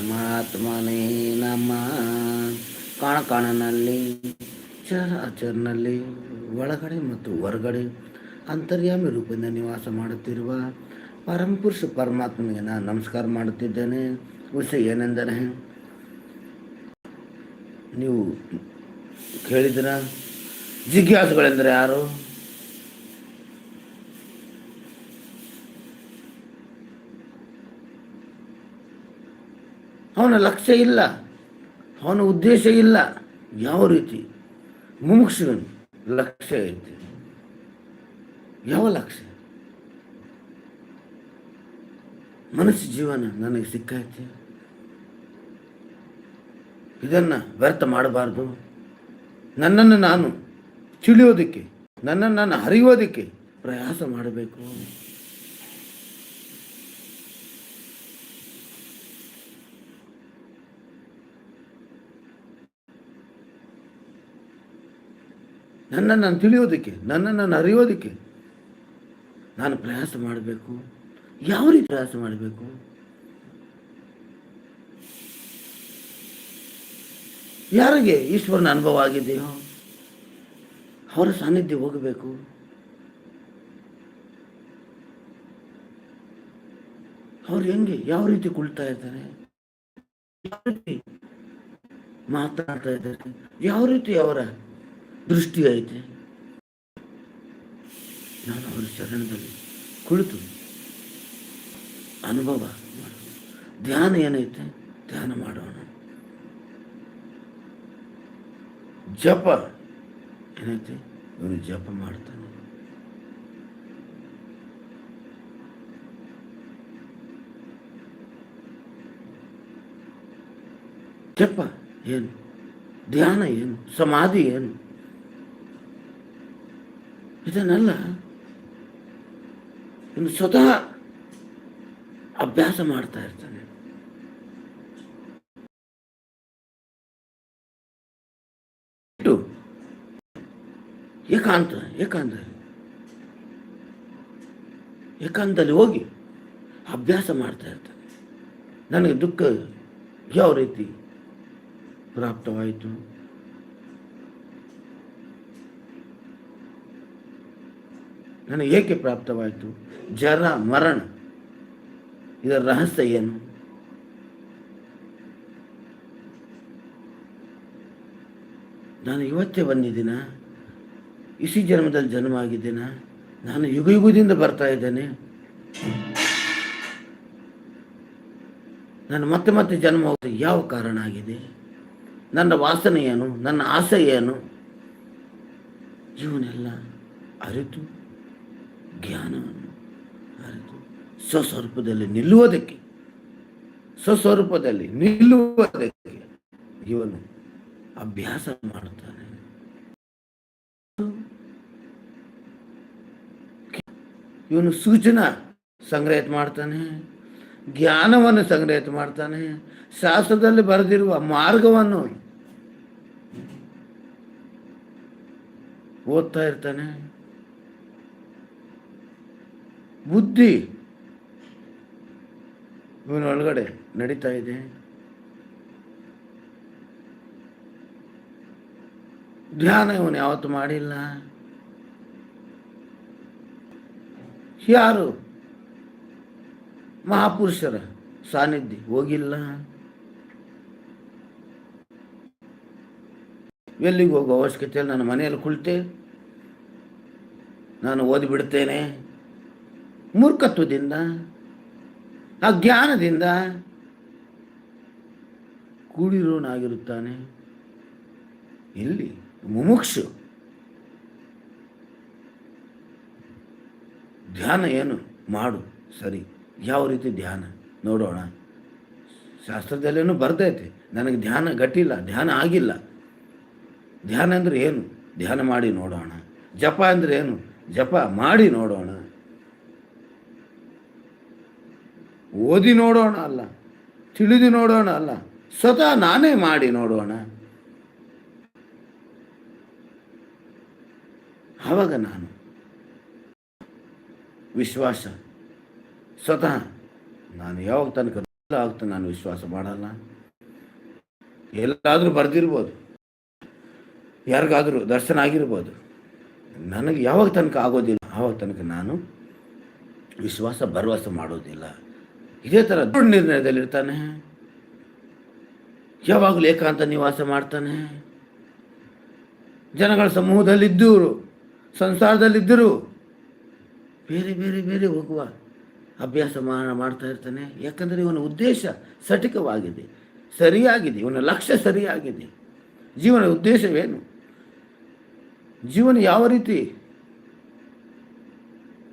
ಪರಮಾತ್ಮನೇ ನಮ್ಮ. ಕಾಣ ಕಾಣನಲ್ಲಿ ಚರಾಚರ್ನಲ್ಲಿ ಒಳಗಡೆ ಮತ್ತು ಹೊರಗಡೆ, ಅಂತರ್ಯಾಮಿ ರೂಪದಿಂದ ನಿವಾಸ ಮಾಡುತ್ತಿರುವ ಪರಮಪುರುಷ ಪರಮಾತ್ಮನಿಗೆ ನಾನು ನಮಸ್ಕಾರ ಮಾಡುತ್ತಿದ್ದೇನೆ. ವಿಷಯ ಏನೆಂದರೆ, ನೀವು ಕೇಳಿದ್ರ ಜಿಜ್ಞಾಸುಗಳೆಂದರೆ ಯಾರು? ಅವನ ಲಕ್ಷ್ಯ ಇಲ್ಲ, ಅವನ ಉದ್ದೇಶ ಇಲ್ಲ, ಯಾವ ರೀತಿ? ಮುಮುಕ್ಷನ್ ಲಕ್ಷ್ಯ ಐತಿ. ಯಾವ ಲಕ್ಷ್ಯ? ಮನಸ್ಸು ಜೀವನ ನನಗೆ ಸಿಕ್ಕೈತೆ ಇದನ್ನು ವ್ಯರ್ಥ ಮಾಡಬಾರ್ದು. ನನ್ನನ್ನು ನಾನು ತಿಳಿಯೋದಕ್ಕೆ, ನನ್ನನ್ನು ನಾನು ಅರಿಯೋದಕ್ಕೆ ಪ್ರಯಾಸ ಮಾಡಬೇಕು. ನನ್ನನ್ನು ನಾನು ತಿಳಿಯೋದಕ್ಕೆ, ನನ್ನನ್ನು ನಾನು ಅರಿಯೋದಕ್ಕೆ ನಾನು ಪ್ರಯಾಸ ಮಾಡಬೇಕು. ಯಾವ ರೀತಿ ಪ್ರಯಾಸ ಮಾಡಬೇಕು? ಯಾರಿಗೆ ಈಶ್ವರನ ಅನುಭವ ಆಗಿದೆಯೋ ಅವರ ಸಾನ್ನಿಧ್ಯ ಹೋಗಬೇಕು. ಅವ್ರು ಹೆಂಗೆ, ಯಾವ ರೀತಿ ಕುಳಿತಾ ಇದ್ದಾರೆ? ಯಾವ ರೀತಿ ಮಾತನಾಡ್ತಾ ಇದ್ದಾರೆ? ಯಾವ ರೀತಿ ಅವರ ದೃಷ್ಟಿ ಐತೆ. ನಾನು ಅವರ ಶರಣದಲ್ಲಿ ಕುಳಿತು ಅನುಭವ ಧ್ಯಾನ ಏನೈತೆ? ಧ್ಯಾನ ಮಾಡೋಣ. ಜಪ ಏನೈತೆ? ಇವನು ಜಪ ಮಾಡ್ತಾನೆ. ಜಪ ಏನು? ಧ್ಯಾನ ಏನು? ಸಮಾಧಿ ಏನು? ಇದನ್ನೆಲ್ಲ ಇನ್ನು ಸ್ವತಃ ಅಭ್ಯಾಸ ಮಾಡ್ತಾ ಇರ್ತಾನೆ. ಏಕಾಂತ ಏಕಾಂತ ಏಕಾಂತದಲ್ಲಿ ಹೋಗಿ ಅಭ್ಯಾಸ ಮಾಡ್ತಾ ಇರ್ತಾನೆ. ನನಗೆ ದುಃಖ ಯಾವ ರೀತಿ ಪ್ರಾಪ್ತವಾಯಿತು? ನನಗೆ ಏಕೆ ಪ್ರಾಪ್ತವಾಯಿತು? ಜರ ಮರಣ. ಇದರ ರಹಸ್ಯ ಏನು? ನಾನು ಇವತ್ತೇ ಬಂದಿದ್ದೀನ? ಇಸಿ ಜನ್ಮದಲ್ಲಿ ಜನ್ಮ ಆಗಿದ್ದೀನ ನಾನು ಯುಗ ಯುಗದಿಂದ ಬರ್ತಾ ಇದ್ದೇನೆ. ನಾನು ಮತ್ತೆ ಮತ್ತೆ ಜನ್ಮ ಹೋಗೋದು ಯಾವ ಕಾರಣ ಆಗಿದೆ? ನನ್ನ ವಾಸನೆ ಏನು? ನನ್ನ ಆಸೆ ಏನು? ಇವನ್ನೆಲ್ಲ ಅರಿತು ಜ್ಞಾನವನ್ನು ಅರಿತು ಸ್ವಸ್ವರೂಪದಲ್ಲಿ ನಿಲ್ಲುವುದಕ್ಕೆ ಸ್ವಸ್ವರೂಪದಲ್ಲಿ ನಿಲ್ಲುವುದಕ್ಕೆ ಇವನು ಅಭ್ಯಾಸ ಮಾಡುತ್ತಾನೆ. ಇವನು ಸೂಚನಾ ಸಂಗ್ರಹ ಮಾಡ್ತಾನೆ, ಜ್ಞಾನವನ್ನು ಸಂಗ್ರಹ ಮಾಡ್ತಾನೆ, ಶಾಸ್ತ್ರದಲ್ಲಿ ಬರೆದಿರುವ ಮಾರ್ಗವನ್ನು ಓದ್ತಾ ಇರ್ತಾನೆ. ಬುದ್ಧಿ. ಇವನ ಒಳಗಡೆ ನಡೀತಾ ಇದೆ. ಧ್ಯಾನ ಇವನು ಯಾವತ್ತು ಮಾಡಿಲ್ಲ. ಯಾರು? ಮಹಾಪುರುಷರ ಸಾನ್ನಿಧ್ಯ ಹೋಗಿಲ್ಲ. ಎಲ್ಲಿಗೆ ಹೋಗೋ ಅವಶ್ಯಕತೆ ಇಲ್ಲ. ನನ್ನ ಮನೆಯಲ್ಲಿ ಕುಳಿತೆ. ನಾನು ಓದಿಬಿಡ್ತೇನೆ. ಮೂರ್ಖತ್ವದಿಂದ, ಅಜ್ಞಾನದಿಂದ ಕೂಡಿರೋನಾಗಿರುತ್ತಾನೆ. ಇಲ್ಲಿ ಮುಮುಕ್ಷು. ಧ್ಯಾನ ಏನು? ಮಾಡು. ಸರಿ. ಯಾವ ರೀತಿ ಧ್ಯಾನ? ನೋಡೋಣ. ಶಾಸ್ತ್ರದಲ್ಲೇನು ಬರ್ತೈತೆ. ನನಗೆ ಧ್ಯಾನ ಗಟ್ಟಿಲ್ಲ, ಧ್ಯಾನ ಆಗಿಲ್ಲ. ಧ್ಯಾನ ಅಂದರೆ ಏನು? ಧ್ಯಾನ ಮಾಡಿ ನೋಡೋಣ. ಜಪ ಅಂದರೆ ಏನು? ಜಪ ಮಾಡಿ ನೋಡೋಣ. ಓದಿ ನೋಡೋಣ ಅಲ್ಲ, ತಿಳಿದು ನೋಡೋಣ ಅಲ್ಲ, ಸ್ವತಃ ನಾನೇ ಮಾಡಿ ನೋಡೋಣ. ಆವಾಗ ನಾನು ವಿಶ್ವಾಸ, ಸ್ವತಃ ನಾನು ಯಾವಾಗ ತನಕ ಆಗ್ತಾ ನಾನು ವಿಶ್ವಾಸ ಮಾಡಲ್ಲ. ಎಲ್ಲಾದರೂ ಬರೆದಿರ್ಬೋದು, ಯಾರಿಗಾದರೂ ದರ್ಶನ ಆಗಿರ್ಬೋದು, ನನಗೆ ಯಾವಾಗ ತನಕ ಆಗೋದಿಲ್ಲ, ಆವಾಗ ತನಕ ನಾನು ವಿಶ್ವಾಸ ಭರವಸೆ ಮಾಡೋದಿಲ್ಲ. ಇದೇ ಥರ ದೃಢ ನಿರ್ಣಯದಲ್ಲಿರ್ತಾನೆ. ಯಾವಾಗಲೂ ಏಕಾಂತ ನಿವಾಸ ಮಾಡ್ತಾನೆ. ಜನಗಳ ಸಮೂಹದಲ್ಲಿದ್ದರು, ಸಂಸಾರದಲ್ಲಿದ್ದರು. ಬೇರೆ ಬೇರೆ ಬೇರೆ ಹೋಗುವ ಅಭ್ಯಾಸ ಮಾಡ್ತಾ ಇರ್ತಾನೆ. ಯಾಕಂದರೆ ಇವನ ಉದ್ದೇಶ ಸಟಿಕವಾಗಿದೆ, ಸರಿಯಾಗಿದೆ, ಇವನ ಲಕ್ಷ್ಯ ಸರಿಯಾಗಿದೆ. ಜೀವನ ಉದ್ದೇಶವೇನು? ಜೀವನ ಯಾವ ರೀತಿ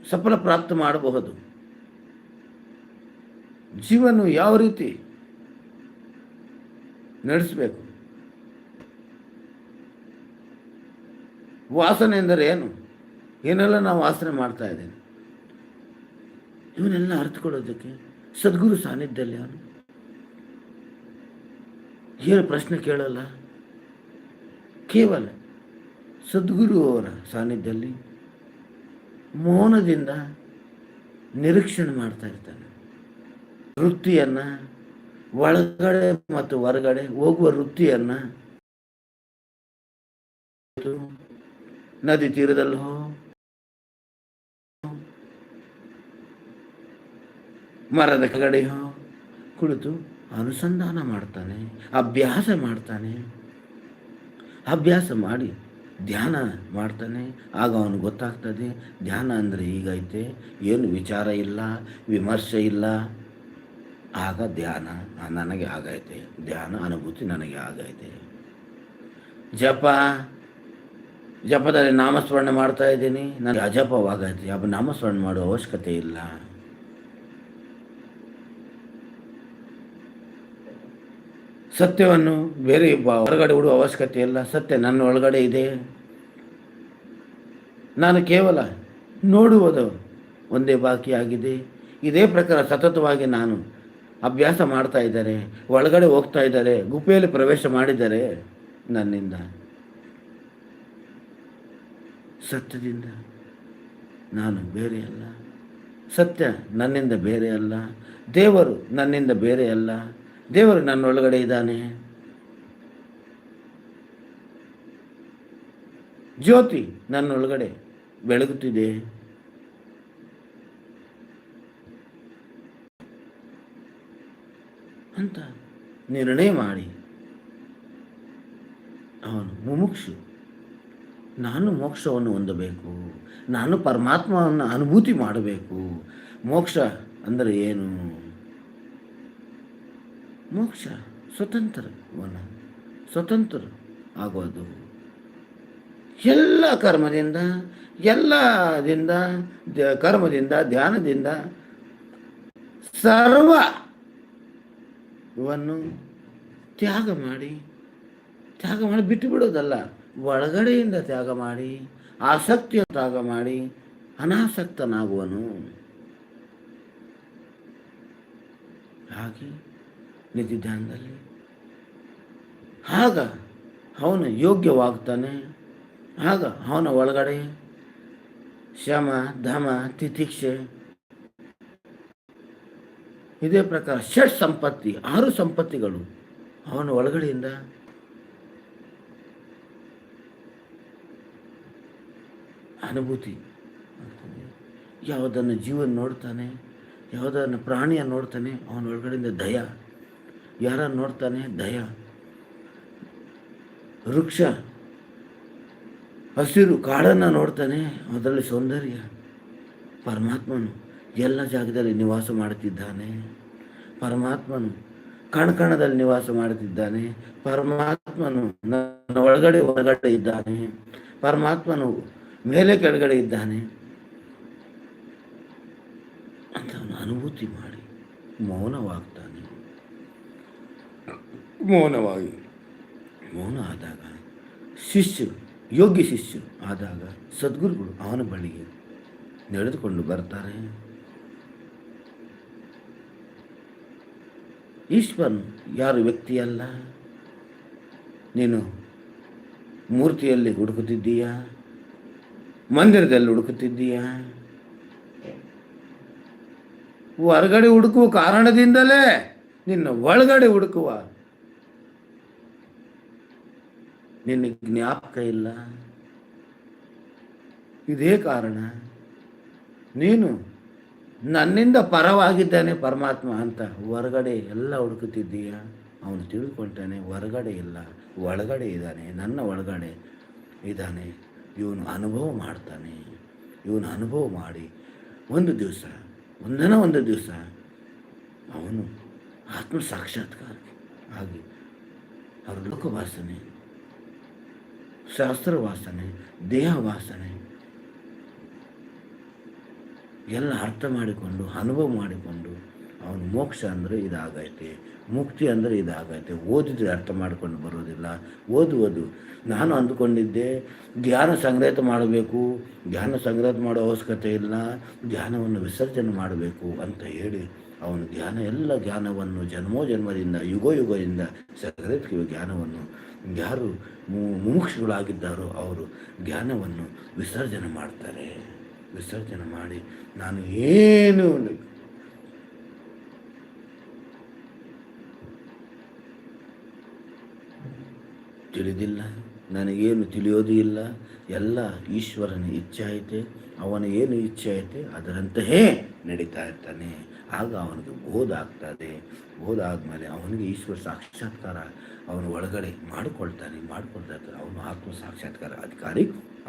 ಸಫಲ ಪ್ರಾಪ್ತ ಮಾಡಬಹುದು? ಜೀವನ ಯಾವ ರೀತಿ ನಡೆಸಬೇಕು? ವಾಸನೆ ಎಂದರೆ ಏನು? ಏನೆಲ್ಲ ನಾವು ವಾಸನೆ ಮಾಡ್ತಾ ಇದ್ದೇನೆ ಇವನ್ನೆಲ್ಲ ಅರ್ಥಕೊಳ್ಳೋದಕ್ಕೆ ಸದ್ಗುರು ಸಾನ್ನಿಧ್ಯದಲ್ಲಿ ಅವನು. ಏನು ಪ್ರಶ್ನೆ ಕೇಳಲ್ಲ. ಕೇವಲ ಸದ್ಗುರು ಅವರ ಸಾನ್ನಿಧ್ಯದಲ್ಲಿ ಮೌನದಿಂದ ನಿರೀಕ್ಷಣೆ ಮಾಡ್ತಾ ಇರ್ತಾನೆ. ವೃತ್ತಿಯನ್ನು ಒಳಗಡೆ ಮತ್ತು ಹೊರಗಡೆ ಹೋಗುವ ವೃತ್ತಿಯನ್ನು ನದಿ ತೀರದಲ್ಲಿ, ಮರದ ಕಡೆ ಹೋ ಕುಳಿತು ಅನುಸಂಧಾನ ಮಾಡ್ತಾನೆ, ಅಭ್ಯಾಸ ಮಾಡ್ತಾನೆ. ಅಭ್ಯಾಸ ಮಾಡಿ ಧ್ಯಾನ ಮಾಡ್ತಾನೆ. ಆಗ ಅವನು ಗೊತ್ತಾಗ್ತದೆ, ಧ್ಯಾನ ಅಂದರೆ ಹೀಗೈತೆ, ಏನು ವಿಚಾರ ಇಲ್ಲ, ವಿಮರ್ಶೆ ಇಲ್ಲ. ಆಗ ಧ್ಯಾನ ನನಗೆ ಆಗೈತೆ. ಧ್ಯಾನ ಅನುಭೂತಿ ನನಗೆ ಆಗೈತೆ. ಜಪ, ಜಪದಲ್ಲಿ ನಾಮಸ್ಮರಣೆ ಮಾಡ್ತಾ ಇದ್ದೀನಿ. ನನಗೆ ಅಜಪವಾಗೈತೆ. ಜಪ ನಾಮಸ್ಮರಣೆ ಮಾಡುವ ಅವಶ್ಯಕತೆ ಇಲ್ಲ. ಸತ್ಯವನ್ನು ಬೇರೆ ಹೊರಗಡೆ ಬಿಡುವ ಅವಶ್ಯಕತೆ ಇಲ್ಲ. ಸತ್ಯ ನನ್ನ ಒಳಗಡೆ ಇದೆ. ನಾನು ಕೇವಲ ನೋಡುವುದು ಒಂದೇ ಬಾಕಿಯಾಗಿದೆ. ಇದೇ ಪ್ರಕಾರ ಸತತವಾಗಿ ನಾನು ಅಭ್ಯಾಸ ಮಾಡ್ತಾ ಇದ್ದಾರೆ, ಒಳಗಡೆ ಹೋಗ್ತಾ ಇದ್ದಾರೆ, ಗುಪ್ಪೆಯಲ್ಲಿ ಪ್ರವೇಶ ಮಾಡಿದ್ದಾರೆ ನನ್ನಿಂದ. ಸತ್ಯದಿಂದ ನಾನು ಬೇರೆ ಅಲ್ಲ. ಸತ್ಯ ನನ್ನಿಂದ ಬೇರೆ ಅಲ್ಲ. ದೇವರು ನನ್ನಿಂದ ಬೇರೆ ಅಲ್ಲ. ದೇವರು ನನ್ನೊಳಗಡೆ ಇದ್ದಾನೆ. ಜ್ಯೋತಿ ನನ್ನೊಳಗಡೆ ಬೆಳಗುತ್ತಿದೆ. ಅಂತ ನಿರ್ಣಯ ಮಾಡಿ ಅವನು ಮುಮುಕ್ಷು. ನಾನು ಮೋಕ್ಷವನ್ನು ಹೊಂದಬೇಕು. ನಾನು ಪರಮಾತ್ಮವನ್ನು ಅನುಭೂತಿ ಮಾಡಬೇಕು. ಮೋಕ್ಷ ಅಂದರೆ ಏನು? ಮೋಕ್ಷ ಸ್ವತಂತ್ರವನ ಸ್ವತಂತ್ರ ಆಗೋದು. ಎಲ್ಲ ಕರ್ಮದಿಂದ ಎಲ್ಲದಿಂದ ಕರ್ಮದಿಂದ, ಧ್ಯಾನದಿಂದ ಸರ್ವ ಇವನ್ನು ತ್ಯಾಗ ಮಾಡಿ ತ್ಯಾಗ ಮಾಡಿ ಬಿಟ್ಟು ಬಿಡೋದಲ್ಲ, ಒಳಗಡೆಯಿಂದ ತ್ಯಾಗ ಮಾಡಿ, ಆಸಕ್ತಿಯ ತ್ಯಾಗ ಮಾಡಿ ಅನಾಸಕ್ತನಾಗುವನು. ಹಾಗೆ ನಿಧಿ ಧ್ಯಾನದಲ್ಲಿ ಆಗ ಅವನು ಯೋಗ್ಯವಾಗ್ತಾನೆ, ಆಗ ಅವನ ಒಳಗಡೆ ಶಮ ಧಮ, ತಿತಿಕ್ಷೆ ಇದೇ ಪ್ರಕಾರ ಷಟ್ ಸಂಪತ್ತಿ, ಆರು ಸಂಪತ್ತಿಗಳು. ಅವನ ಒಳಗಡೆಯಿಂದ ಅನುಭೂತಿ. ಯಾವುದನ್ನು ಜೀವನ ನೋಡ್ತಾನೆ, ಯಾವುದನ್ನು ಪ್ರಾಣಿಯನ್ನು ನೋಡ್ತಾನೆ, ಅವನ ಒಳಗಡೆಯಿಂದ ದಯ. ಯಾರನ್ನು ನೋಡ್ತಾನೆ? ದಯ. ವೃಕ್ಷ. ಹಸಿರು ಕಾಡನ್ನು ನೋಡ್ತಾನೆ, ಅದರಲ್ಲಿ ಸೌಂದರ್ಯ. ಪರಮಾತ್ಮನು. ಎಲ್ಲ ಜಾಗದಲ್ಲಿ ನಿವಾಸ ಮಾಡುತ್ತಿದ್ದಾನೆ. ಪರಮಾತ್ಮನು ಕಣಕಣದಲ್ಲಿ ನಿವಾಸ ಮಾಡುತ್ತಿದ್ದಾನೆ. ಪರಮಾತ್ಮನು ನನ್ನ ಒಳಗಡೆ ಹೊರಗಡೆ ಇದ್ದಾನೆ. ಪರಮಾತ್ಮನು ಮೇಲೆ ಕೆಳಗಡೆ ಇದ್ದಾನೆ. ಅಂತ ಅವನು ಅನುಭೂತಿ ಮಾಡಿ ಮೌನವಾಗ್ತಾನೆ. ಮೌನವಾಗಿ. ಮೌನ ಆದಾಗ ಶಿಷ್ಯ ಯೋಗ್ಯ ಶಿಷ್ಯ ಆದಾಗ ಸದ್ಗುರುಗಳು ಅವನ ಬಳಿಗೆ ನಡೆದುಕೊಂಡು ಬರ್ತಾರೆ. ಈಶ್ವರನು ಯಾರು ವ್ಯಕ್ತಿಯಲ್ಲ? ನೀನು ಮೂರ್ತಿಯಲ್ಲಿ ಹುಡುಕುತ್ತಿದ್ದೀಯಾ? ಮಂದಿರದಲ್ಲಿ ಹುಡುಕುತ್ತಿದ್ದೀಯಾ? ಹೊರಗಡೆ ಹುಡುಕುವ ಕಾರಣದಿಂದಲೇ ನಿನ್ನ ಒಳಗಡೆ ಹುಡುಕುವ ನಿನ್ನ ಜ್ಞಾಪಕ ಇಲ್ಲ. ಇದೇ ಕಾರಣ ನೀನು ನನ್ನಿಂದ ಪರವಾಗಿದ್ದಾನೆ ಪರಮಾತ್ಮ ಅಂತ ಹೊರಗಡೆ ಎಲ್ಲ ಹುಡುಕುತ್ತಿದ್ದೀಯ? ಅವನು ತಿಳ್ಕೊಳ್ತಾನೆ, ಹೊರಗಡೆ ಇಲ್ಲ, ಒಳಗಡೆ ಇದ್ದಾನೆ, ನನ್ನ ಒಳಗಡೆ ಇದ್ದಾನೆ. ಇವನು ಅನುಭವ ಮಾಡ್ತಾನೆ, ಇವನು ಅನುಭವ ಮಾಡಿ. ಒಂದು ದಿವಸ, ಒಂದನ ಒಂದು ದಿವಸ ಅವನು ಆತ್ಮ ಸಾಕ್ಷಾತ್ಕಾರ ಆಗಿ ಅವ್ರ ಲೋಕವಾಸನೆ ಶಾಸ್ತ್ರ ವಾಸನೆ ದೇಹ ವಾಸನೆ ಎಲ್ಲ ಅರ್ಥ ಮಾಡಿಕೊಂಡು, ಅನುಭವ ಮಾಡಿಕೊಂಡು, ಅವನು ಮೋಕ್ಷ ಅಂದರೆ ಇದಾಗೈತೆ, ಮುಕ್ತಿ ಅಂದರೆ ಇದಾಗೈತೆ, ಓದಿದ್ರೆ ಅರ್ಥ ಮಾಡ್ಕೊಂಡು ಬರೋದಿಲ್ಲ. ಓದುವುದು, ನಾನು ಅಂದುಕೊಂಡಿದ್ದೆ, ಧ್ಯಾನ ಸಂಗ್ರಹಿತ ಮಾಡಬೇಕು, ಧ್ಯಾನ ಸಂಗ್ರಹಿತ ಮಾಡೋ ಅವಶ್ಯಕತೆ ಇಲ್ಲ, ಧ್ಯಾನವನ್ನು ವಿಸರ್ಜನೆ ಮಾಡಬೇಕು ಅಂತ ಹೇಳಿ ಅವನು ಧ್ಯಾನ, ಎಲ್ಲ ಜ್ಞಾನವನ್ನು ಜನ್ಮೋ ಜನ್ಮದಿಂದ, ಯುಗೋ ಯುಗದಿಂದ ಸಂಗ್ರಹಿಸುವ ಜ್ಞಾನವನ್ನು ಯಾರು ಮುಮುಕ್ಷುಗಳಾಗಿದ್ದಾರೋ ಅವರು ಜ್ಞಾನವನ್ನು ವಿಸರ್ಜನೆ ಮಾಡ್ತಾರೆ. ವಿಸರ್ಜನೆ ಮಾಡಿ ನಾನು ಏನು ತಿಳಿದಿಲ್ಲ, ನನಗೇನು ತಿಳಿಯೋದು ಇಲ್ಲ, ಎಲ್ಲ ಈಶ್ವರನ ಇಚ್ಛೆ ಐತೆ, ಅವನ ಏನು ಇಚ್ಛೆ ಐತೆ, ಅದರಂತೆಯೇ ನಡೀತಾ ಇರ್ತಾನೆ. ಆಗ ಅವನಿಗೆ ಬೋಧ ಆಗ್ತದೆ. ಬೋಧ ಆದಮೇಲೆ ಅವನಿಗೆ ಈಶ್ವರ ಸಾಕ್ಷಾತ್ಕಾರ ಅವನ ಒಳಗಡೆ ಮಾಡಿಕೊಳ್ತಾನೆ, ಮಾಡಿಕೊಳ್ತಾ ಇರ್ತಾನೆ. ಅವನು ಆತ್ಮ ಸಾಕ್ಷಾತ್ಕಾರ ಅಧಿಕಾರಿ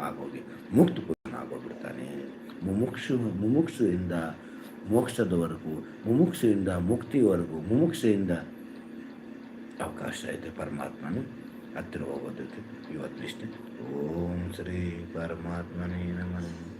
ಆಗೋಗಿ ಮುಕ್ತ ಮುಮುಕ್ಷು ಮುಮುಕ್ಷುವಿಂದ ಮೋಕ್ಷದವರೆಗೂ, ಮುಮುಕ್ಷುವಿಂದ ಮುಕ್ತಿವರೆಗೂ ಮುಮುಕ್ಷೆಯಿಂದ ಅವಕಾಶ ಇದೆ ಪರಮಾತ್ಮನು ಹತ್ತಿರ ಹೋಗೋದಕ್ಕೆ. ಇವತ್ತು ಇಷ್ಟೇ. ಓಂ ಶ್ರೀ ಪರಮಾತ್ಮನೇ ನಮಃ.